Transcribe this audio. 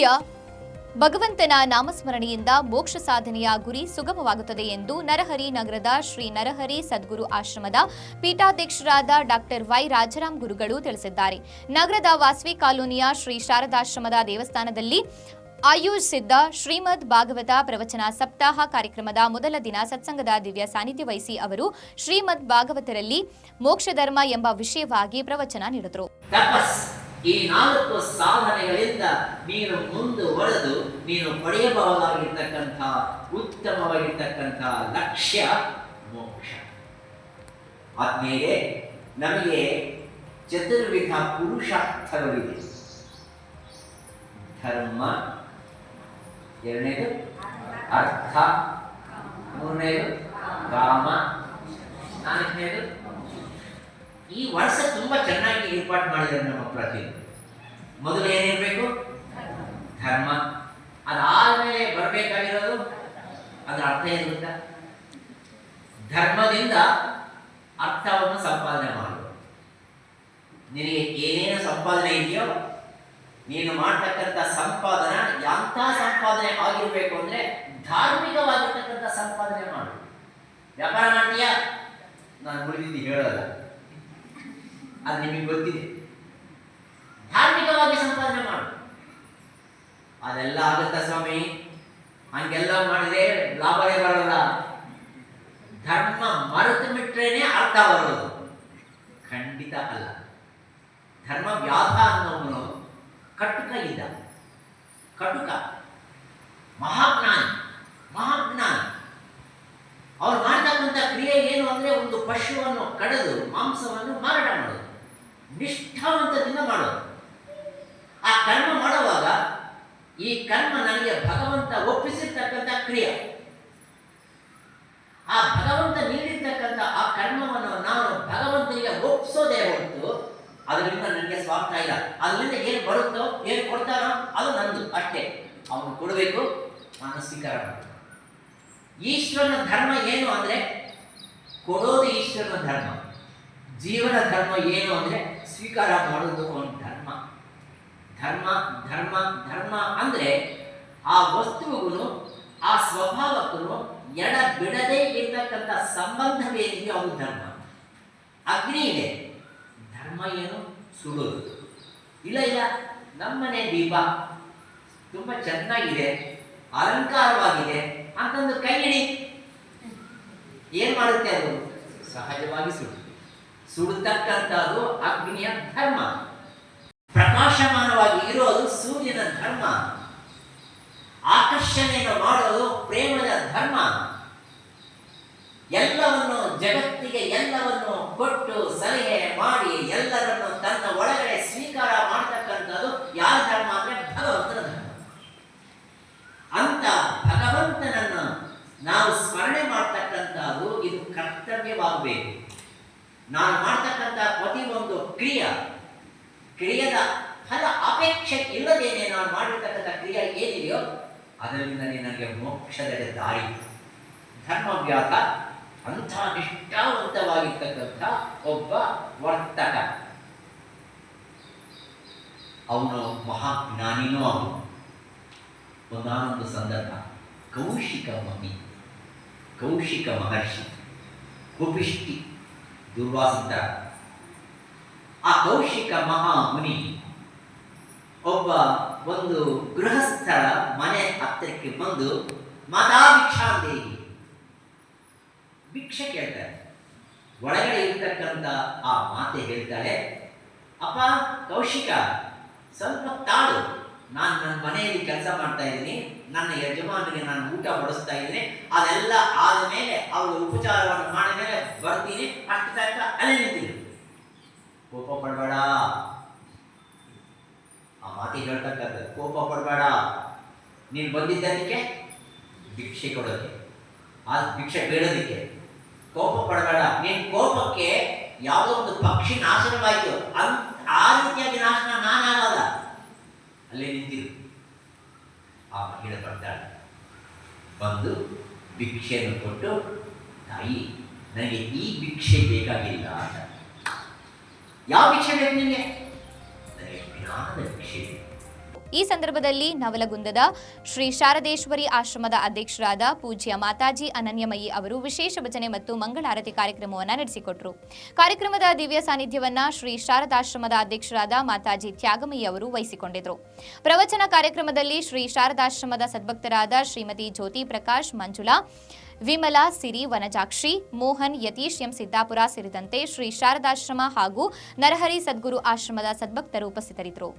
ಸೂರ್ಯನ ನಾಮಸ್ಮರಣೆಯಿಂದ ಮೋಕ್ಷ ಸಾಧನೆಯ ಗುರಿ ಸುಗಮವಾಗುತ್ತದೆ ಎಂದು ನರಹರಿ ನಗರದ ಶ್ರೀ ನರಹರಿ ಸದ್ಗುರು ಆಶ್ರಮದ ಪೀಠಾಧ್ಯಕ್ಷರಾದ ಡಾಕ್ಟರ್ ವೈ ರಾಜರಾಮ್ ಗುರುಗಳು ತಿಳಿಸಿದ್ದಾರೆ. ನಗರದ ವಾಸವಿ ಕಾಲೋನಿಯ ಶ್ರೀ ಶಾರದಾಶ್ರಮದ ದೇವಸ್ಥಾನದಲ್ಲಿ ಆಯೋಜಿಸಿದ್ದ ಶ್ರೀಮದ್ ಭಾಗವತ ಪ್ರವಚನ ಸಪ್ತಾಹ ಕಾರ್ಯಕ್ರಮದ ಮೊದಲ ದಿನ ಸತ್ಸಂಗದ ದಿವ್ಯ ಸಾನ್ನಿಧ್ಯ ವಹಿಸಿ ಅವರು ಶ್ರೀಮದ್ ಭಾಗವತರಲ್ಲಿ ಮೋಕ್ಷಧರ್ಮ ಎಂಬ ವಿಷಯವಾಗಿ ಪ್ರವಚನ ನೀಡಿದರು. ಈ ನಾಲ್ಕು ಸಾಧನೆಗಳಿಂದ ನೀನು ಮುಂದುವರೆದು ನೀನು ಪಡೆಯಬಹುದಾಗಿರ್ತಕ್ಕಂಥ, ಉತ್ತಮವಾಗಿರ್ತಕ್ಕಂಥ ಲಕ್ಷ್ಯ ಮೋಕ್ಷ. ಆದ್ಮೇಲೆ ನಮಗೆ ಚತುರ್ವಿಧ ಪುರುಷಾರ್ಥಗಳಿವೆ ಧರ್ಮ, ಎರಡನೇದು ಅರ್ಥ, ಮೂರನೇದು ಕಾಮ, ನಾಲ್ಕನೇದು ಈ ವರ್ಷ ತುಂಬ ಚೆನ್ನಾಗಿ ಏರ್ಪಾಟ್ ಮಾಡಿದ್ದಾರೆ ನಮ್ಮ ಪ್ರತಿಯೊಂದು ಮೊದಲು ಏನಿರಬೇಕು? ಧರ್ಮ. ಅದಾದ್ಮೇಲೆ ಬರಬೇಕಾಗಿರೋದು ಅದರ ಅರ್ಥ ಏನು ಧರ್ಮದಿಂದ ಅರ್ಥವನ್ನು ಸಂಪಾದನೆ ಮಾಡು ನಿನಗೆ ಏನೇನು ಸಂಪಾದನೆ ಇದೆಯೋ, ನೀನು ಮಾಡ್ತಕ್ಕಂಥ ಸಂಪಾದನೆ ಎಂಥ ಸಂಪಾದನೆ ಆಗಿರಬೇಕು ಅಂದರೆ ಧಾರ್ಮಿಕವಾಗಿರ್ತಕ್ಕಂಥ ಸಂಪಾದನೆ ಮಾಡು. ವ್ಯಾಪಾರ ಮಾಡ್ತೀಯಾ? ನಾನು ಉಳಿದಿದ್ದು ಹೇಳೋಲ್ಲ. ಅದು ನಿಮಗೆ ಗೊತ್ತಿದೆ. ಧಾರ್ಮಿಕವಾಗಿ ಸಂಪಾದನೆ ಮಾಡು. ಅದೆಲ್ಲ ಆಗುತ್ತಾ ಸ್ವಾಮಿ? ಹಂಗೆಲ್ಲ ಮಾಡಿದ್ರೆ ಲಾಭವೇ ಬರಲ್ಲ. ಧರ್ಮ ಮರೆತು ಬಿಟ್ರೇನೆ ಅರ್ಥ ಬರೋದು. ಖಂಡಿತ ಅಲ್ಲ. ಧರ್ಮ ವ್ಯಾಧ ಅನ್ನೋನು ಕಟುಕ ಇದ್ದ ಕಟುಕ. ಮಹಾಜ್ಞಾನಿ. ಮಹಾಜ್ಞಾನಿ. ಅವ್ರು ಮಾಡ್ತಕ್ಕಂಥ ಕ್ರಿಯೆ ಏನು ಅಂದ್ರೆ ಒಂದು ಪಶುವನ್ನು ಕಡಿದು ಮಾಂಸವನ್ನು ಮಾರಾಟ ಮಾಡೋದು. ನಿಷ್ಠಾವಂತದಿಂದ ಮಾಡೋದು. ಆ ಕರ್ಮ ಮಾಡುವಾಗ ಈ ಕರ್ಮ ನನಗೆ ಭಗವಂತ ಒಪ್ಪಿಸಿರ್ತಕ್ಕಂಥ ಕ್ರಿಯೆ. ಆ ಭಗವಂತ ನೀಡಿರ್ತಕ್ಕಂಥ ಆ ಕರ್ಮವನ್ನು ನಾನು ಭಗವಂತನಿಗೆ ಒಪ್ಪಿಸೋದೇ ಹೊರತು ಅದರಿಂದ ನನಗೆ ಸ್ವಾರ್ಥ ಇಲ್ಲ. ಅದರಿಂದ ಏನು ಬರುತ್ತೋ, ಏನು ಕೊಡ್ತಾನೋ ಅದು ನಂದು, ಅಷ್ಟೇ. ಅವನು ಕೊಡಬೇಕು ನಾನು ಸ್ವೀಕಾರ ಈಶ್ವರನ ಧರ್ಮ ಏನು ಅಂದರೆ, ಕೊಡೋದು ಈಶ್ವರನ ಧರ್ಮ. ಜೀವನ ಧರ್ಮ ಏನು ಅಂದ್ರೆ ಸ್ವೀಕಾರ ಮಾಡೋದು ಒಂದು ಧರ್ಮ. ಧರ್ಮ ಧರ್ಮ ಧರ್ಮ ಅಂದರೆ ಆ ವಸ್ತುವಿಗೂ ಆ ಸ್ವಭಾವಕ್ಕೂ ಎಡ ಬಿಡದೇ ಇರತಕ್ಕಂಥ ಸಂಬಂಧವೇ ಇದೆಯೋ ಧರ್ಮ. ಅಗ್ನಿ ಇದೆ. ಧರ್ಮ ಏನು? ಸುಡೋದು ಇಲ್ಲ ಇಲ್ಲ. ನಮ್ಮನೆ ದೀಪ ತುಂಬ ಚೆನ್ನಾಗಿದೆ, ಅಲಂಕಾರವಾಗಿದೆ ಅಂತಂದು ಕೈ ಹಿಡಿ. ಏನು ಮಾಡುತ್ತೆ ಅದು? ಸಹಜವಾಗಿ ಸುಡುತ್ತೆ ಸುಡತಕ್ಕಂಥದ್ದು ಅಗ್ನಿಯ ಧರ್ಮ. ಪ್ರಕಾಶಮಾನವಾಗಿ ಇರೋದು ಸೂರ್ಯನ ಧರ್ಮ. ಆಕರ್ಷಣೆಯನ್ನು ಮಾಡೋದು ಪ್ರೇಮದ ಧರ್ಮ. ಎಲ್ಲವನ್ನು ಜಗತ್ತಿಗೆ ಎಲ್ಲವನ್ನು ಕೊಟ್ಟು ಸಲಹೆ ಮಾಡಿ ಎಲ್ಲರನ್ನು ತನ್ನ ಒಳಗಡೆ ಸ್ವೀಕಾರ ಮಾಡತಕ್ಕಂಥದ್ದು ಯಾರ ಧರ್ಮ ಅಂದ್ರೆ ಭಗವಂತನ ಧರ್ಮ ಅಂತ ಭಗವಂತನನ್ನು ನಾವು ಸ್ಮರಣೆ ಮಾಡ್ತಕ್ಕಂಥದ್ದು ಇದು ಕರ್ತವ್ಯವಾಗಬೇಕು ನಾನು ಮಾಡ್ತಕ್ಕಂಥ ಪ್ರತಿಯೊಂದು ಕ್ರಿಯೆ, ಕ್ರಿಯದ ಫಲ ಅಪೇಕ್ಷೆ ಇಲ್ಲದೇನೆ ನಾನು ಮಾಡಿರ್ತಕ್ಕಂಥ ಕ್ರಿಯೆ ಏನಿದೆಯೋ ಅದರಿಂದಲೇ ನನಗೆ ಮೋಕ್ಷದ ದಾರಿ. ಧರ್ಮವ್ಯಾಸ ಅಂಥ ನಿಷ್ಠಾವಂತವಾಗಿರ್ತಕ್ಕಂಥ ಒಬ್ಬ ವರ್ತಕ. ಅವನು ಮಹಾಜ್ಞಾನಿನೂ ಅವನು. ಒಂದಾನೊಂದು ಸಂದರ್ಭ, ಕೌಶಿಕ ಮಹಿ, ಕೌಶಿಕ ಮಹರ್ಷಿ ಕುಪಿಷ್ಟಿ ದುರ್ವಾಸಂತ. ಆ ಕೌಶಿಕ ಮಹಾಮುನಿ ಒಬ್ಬ ಒಂದು ಗೃಹಸ್ಥರ ಮನೆ ಹತ್ತಿರಕ್ಕೆ ಬಂದು ಮಾತಾ ಭಿಕ್ಷಾಂದೇಹಿ ಭಿಕ್ಷೆ ಕೇಳ್ತಾರೆ. ಒಳಗಡೆ ಇರ್ತಕ್ಕಂಥ ಆ ಮಾತೆ ಹೇಳ್ತಾಳೆ, ಅಪ್ಪ, ಕೌಶಿಕ, ಸ್ವಲ್ಪ ತಾಳು. ನಾನು ನನ್ನ ಮನೆಯಲ್ಲಿ ಕೆಲಸ ಮಾಡ್ತಾ ಇದ್ದೀನಿ. ನನ್ನ ಯಜಮಾನಿಗೆ ನಾನು ಊಟ ಬಡಿಸ್ತಾ ಇದ್ದೀನಿ. ಅದೆಲ್ಲ ಆದ ಮೇಲೆ ಅವಳು ಉಪಚಾರವನ್ನು ಮಾಡಿದ ಮೇಲೆ ಬರ್ತೀನಿ ಅಷ್ಟು ತನಕ ಅಲ್ಲಿ ನಿಂತೀನಿ ಕೋಪ ಪಡಬೇಡ. ಆ ಮಾತಿ ಹೇಳ್ತಕ್ಕಂಥದ್ದು ಕೋಪ ಪಡಬೇಡ. ನೀನು ಬಂದಿದ್ದಕ್ಕೆ ಭಿಕ್ಷೆ ಕೊಡೋದಕ್ಕೆ ಆ ಭಿಕ್ಷೆ ಬೇಡೋದಕ್ಕೆ ಕೋಪ ಪಡಬೇಡ. ನೀನು ಕೋಪಕ್ಕೆ ಯಾವುದೋ ಒಂದು ಪಕ್ಷಿ ನಾಶನವಾಯಿತು. ಅನ್, ಆ ರೀತಿಯಾಗಿ ನಾಶನ ನಾನಾಗಲ್ಲ ಅಲ್ಲೇ ನಿಂತಿರು. ಆ ಮಹಿಳೆ ಬರ್ತಾಳೆ. ಬಂದು ಭಿಕ್ಷೆಯನ್ನು ಕೊಟ್ಟು, ತಾಯಿ, ನನಗೆ ಈ ಭಿಕ್ಷೆ ಬೇಕಾಗಿಲ್ಲ ಅಂತ. ಯಾವ ಈ ಸಂದರ್ಭದಲ್ಲಿ ನವಲಗುಂದದ ಶ್ರೀ ಶಾರದೇಶ್ವರಿ ಆಶ್ರಮದ ಅಧ್ಯಕ್ಷರಾದ ಪೂಜ್ಯ ಮಾತಾಜಿ ಅನನ್ಯಮಯಿ ಅವರು ವಿಶೇಷ ಭಜನೆ ಮತ್ತು ಮಂಗಳಾರತಿ ಕಾರ್ಯಕ್ರಮವನ್ನು ನಡೆಸಿಕೊಟ್ಟರು ಕಾರ್ಯಕ್ರಮದ ದಿವ್ಯ ಸಾನ್ನಿಧ್ಯವನ್ನ ಶ್ರೀ ಶಾರದಾಶ್ರಮದ ಅಧ್ಯಕ್ಷರಾದ ಮಾತಾಜಿ ತ್ಯಾಗಮಯಿ ಅವರು ವಹಿಸಿಕೊಂಡಿದ್ರು. ಪ್ರವಚನ ಕಾರ್ಯಕ್ರಮದಲ್ಲಿ ಶ್ರೀ ಶಾರದಾಶ್ರಮದ ಸದ್ಭಕ್ತರಾದ ಶ್ರೀಮತಿ ಜ್ಯೋತಿ ಪ್ರಕಾಶ್, ಮಂಜುಳಾ ವಿಮಲಾ, ಸಿರಿ, ವನಜಾಕ್ಷಿ, ಮೋಹನ್, ಯತೀಶ್, ಎಂ. ಸಿದ್ದಾಪುರ ಸೇರಿದಂತೆ ಶ್ರೀ ಶಾರದಾಶ್ರಮ ಹಾಗೂ ನರಹರಿ ಸದ್ಗುರು ಆಶ್ರಮದ ಸದ್ಭಕ್ತರು ಉಪಸ್ಥಿತರಿದ್ದರು.